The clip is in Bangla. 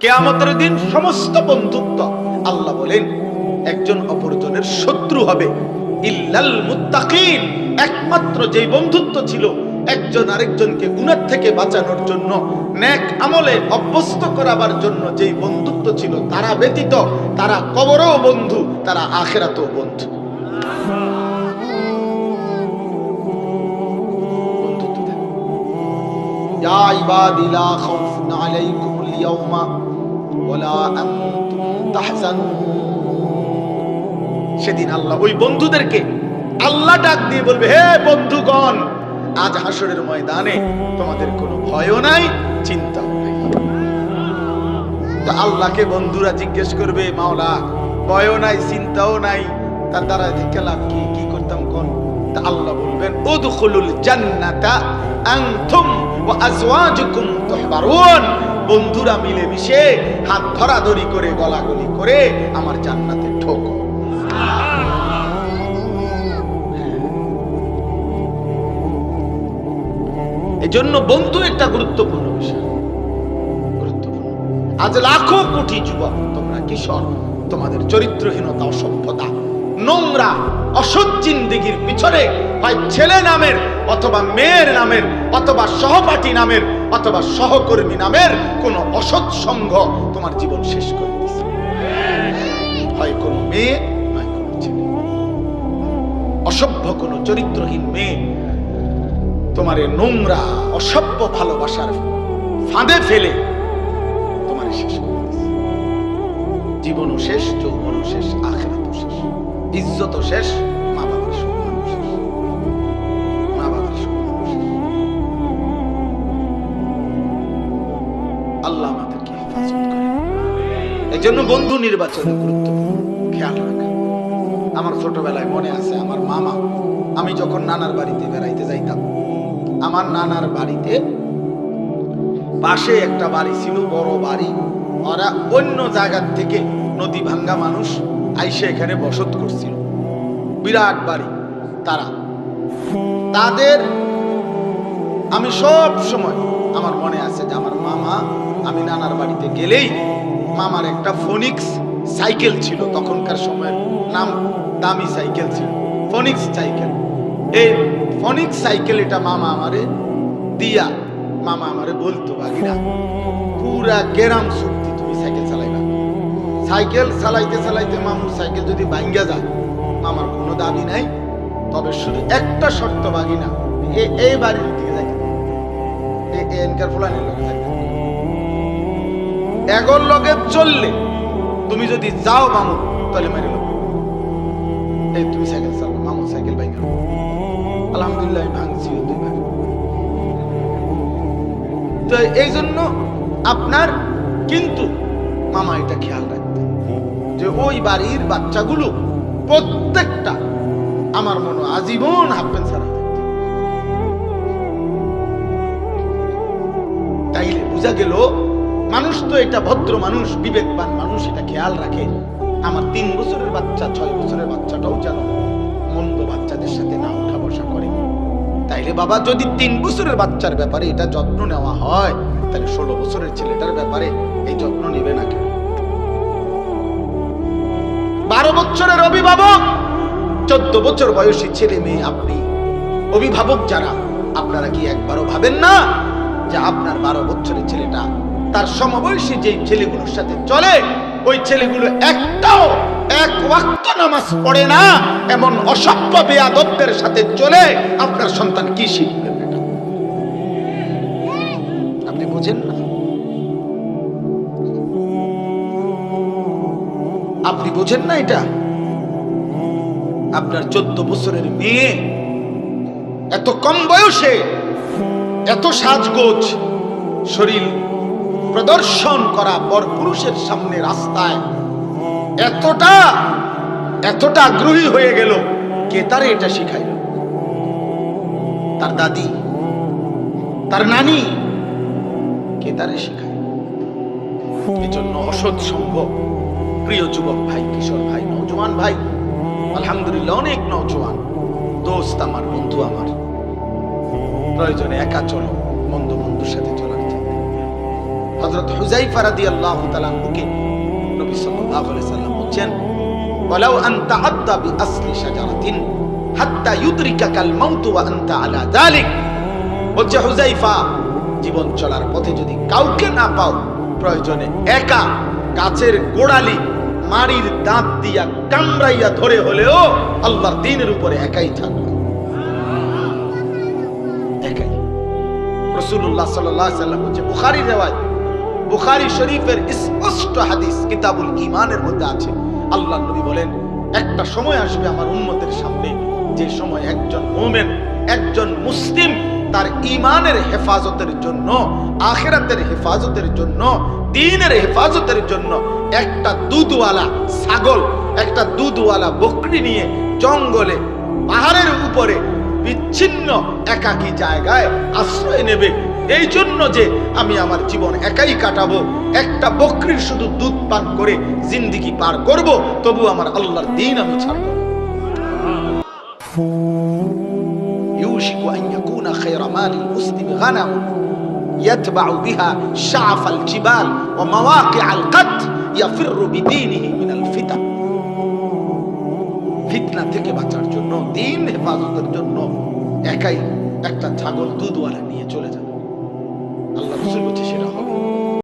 কেয়ামতের দিন সমস্ত বন্ধুত্ব আল্লাহ বলেন একজন অপরজনের শত্রু হবে ইল্লাল মুত্তাকিন একমাত্র যেই বন্ধুত্ব ছিল একজন আরেকজনকে গুণের থেকে বাঁচানোর জন্য নেক আমলে অভ্যস্ত করাবার জন্য যেই বন্ধুত্ব ছিল তারা ব্যতীত তারা কবরও বন্ধু তারা আখেরাতেও বন্ধু বন্ধুত্ব থাকে। يا عبادي لا خوف عليكم اليوم সেদিন আল্লাহ ওই বন্ধুদেরকে আল্লাহ ডাক দিয়ে বলবে, হে বন্ধুগণ, আজ হাসরের ময়দানে তোমাদের কোনো ভয়ও নাই চিন্তা আল্লাহকে বন্ধুরা জিজ্ঞেস করবে, মাওলা, ভয়ও নাই, চিন্তাও নাই, তার দ্বারা থেকে কি কি করতাম কোন? তা আল্লাহ বলবেন, উদখুলুল জান্নাতা আনতুম ওয়া আজওয়াজুকুম তুহবারুন। বন্ধুরা মিলে মিশে হাত ধরাধরি করে, গলাগলি করে আমার জান্নাতে ঠোকো এজন্য বন্ধু একটা গুরুত্বপূর্ণ বিষয়। গুরুত্বপূর্ণ। আজ লাখো কোটি যুবক, তোমরা কিশোর, তোমাদের চরিত্রহীনতা, অসভ্যতা নোংরা, অসৎ জিন্দিগির পিছনে হয় ছেলে নামের অথবা মেয়ের নামের অথবা সহপাঠী নামের অথবা সহকর্মী নামের কোন অসৎ সংঘ তোমার জীবন শেষ করে দিছে হয় কোনো মেয়ে, নয় কোনো ছেলে। অসভ্য কোনো চরিত্রহীন মেয়ে তোমার নোংরা, অসভ্য ভালোবাসার ফাঁদে ফেলে তোমার শেষ করে। জীবনও শেষ, যৌবনও শেষ, আখেরাতও শেষ। ইজ্জতও শেষ, মা বাবার আল্লাহ আমাদেরকে এই জন্য বন্ধু নির্বাচনে গুরুত্বপূর্ণ। খেয়াল রাখা। আমার ছোটবেলায় মনে আছে, আমার মামা, আমি যখন নানার বাড়িতে বেড়াইতে যাইতাম, আমার নানার বাড়িতে পাশে একটা বাড়ি ছিল, বড় বাড়ি। ওরা অন্য জায়গার থেকে নদী ভাঙ্গা মানুষ। আইসে এখানে বসত করছিল। বিরাট বাড়ি, তারা। তাদের, আমি সব সময় আমার মনে আছে যে আমার মামা, আমি নানার বাড়িতে গেলেই মামার একটা ফোনিক্স সাইকেল ছিল, তখনকার সময়ের নাম দামি সাইকেল ছিল, ফোনিক্স সাইকেল। এই ফোনিক্স সাইকেল এটা মামা আমারে দিয়া, মামা আমারে বলতো বাগিরা পুরা গেরাম শক্তি তুমি সাইকেল সাইকেল চালাইতে চালাইতে মামুর সাইকেল যদি ভাঙ্গা যায় মামার কোনো দাবি নাই। তবে শুধু একটা শর্ত বাগিনা এ- এই বাড়ির দিকে যাইতে এনকার ফুলানির যাইতে এগোর লগে চললে তুমি যদি যাও মামু তাহলে মেরে লো এই তুমি সাইকেল চালাও মামু সাইকেল ভাঙ্গা। আলহামদুলিল্লাহ, আমি ভাঙছি দুই ভাগ। তো এই জন্য আপনার কিন্তু মামা এটা খেয়াল রাখতেন যে ওই বাড়ির বাচ্চাগুলো প্রত্যেকটা আমার মনে আজীবন হাফ প্যান্ট ছাড়া তাইলে বোঝা গেল, মানুষ তো এটা ভদ্র মানুষ, বিবেকবান মানুষ, এটা খেয়াল রাখে। আমার তিন বছরের বাচ্চা, ছয় বছরের বাচ্চাটাও যেন মন্দ বাচ্চাদের সাথে না উঠা বসা করে। তাইলে বাবা, যদি তিন বছরের বাচ্চার ব্যাপারে এটা যত্ন নেওয়া হয়, তাহলে ষোলো বছরের ছেলেটার ব্যাপারে এই যত্ন নেবে না কেন বারো বছরের অভিভাবক, চোদ্দ বছর বয়সী ছেলে মেয়ে আপনি। অভিভাবক যারা, আপনারা কি একবারও ভাবেন না যে আপনার বারো বছরের ছেলেটা তার সমবয়সী যে ছেলেগুলোর সাথে চলে, ওই ছেলেগুলো একটাও এক ওয়াক্ত নামাজ পড়ে না, এমন অসভ্য বেয়াদবদের সাথে চলে আপনার সন্তান কি শিখবে আপনি বোঝেন না? আপনি বোঝেন না এটা? আপনার চোদ্দ বছরের মেয়ে, এত কম বয়সে, এত সাজগোজ, শরীর প্রদর্শন করা পর পুরুষের সামনে রাস্তায় এতটা এতটা আগ্রহী হয়ে গেল, কে তারে এটা শিখাইল? তার দাদি, তার নানি, কে তারে শিখায় এজন্য অসৎ সম্ভব প্রিয় যুবক ভাই, কিশোর ভাই নৌজওয়ান ভাই, আলহামদুলিল্লাহ অনেক নৌজওয়ান দোস্ত আমার, বন্ধু আমার। প্রয়োজনে একা চলো, মন্দ বন্ধুর সাথে চলার চেয়ে হযরত হুযাইফা রাদিয়াল্লাহু তাআলা আনহুকে নবী আলাইহি সাল্লাম যালিক। বলছে, হুযাইফা, জীবন চলার পথে যদি কাউকে না পাও, প্রয়োজনে একা, গাছের গোড়ালি মাড়ির দাঁত দিয়া কামড়াইয়া ধরে হলেও আল্লাহর দিনের উপরে একাই থাকবে। বুখারি বুখারি স্পষ্ট হাদিস কিতাবুল মধ্যে আছে। আল্লাহ বলেন, একটা সময় আসবে আমার উম্মতের সামনে, যে সময় একজন মোমেন, একজন মুসলিম তার ইমানের হেফাজতের জন্য, আখেরাতের হেফাজতের জন্য, দিনের হেফাজতের জন্য একটা দুধওয়ালা ছাগল, একটা দুধওয়ালা বকরি নিয়ে জঙ্গলে, পাহাড়ের উপরে বিচ্ছিন্ন, একাকী জায়গায় আশ্রয় নেবে এই জন্য যে আমি আমার জীবন একাই কাটাবো, একটা বকরির শুধু দুধ পান করে জিন্দিগি পার করব, তবু আমার আল্লাহর দিন আমি ছাড়ব। يوشك أن يكون خير مال المسلم غنم يتبع بها شعف الجبال ومواقع القد يفر بدينه من الفتن ফিতনা থেকে বাঁচার জন্য দিন হেফাজতের জন্য একাই একটা ছাগল দুধওয়ালা নিয়ে চলে যাবে আল্লাহ রসুল বলছে সেটা হবে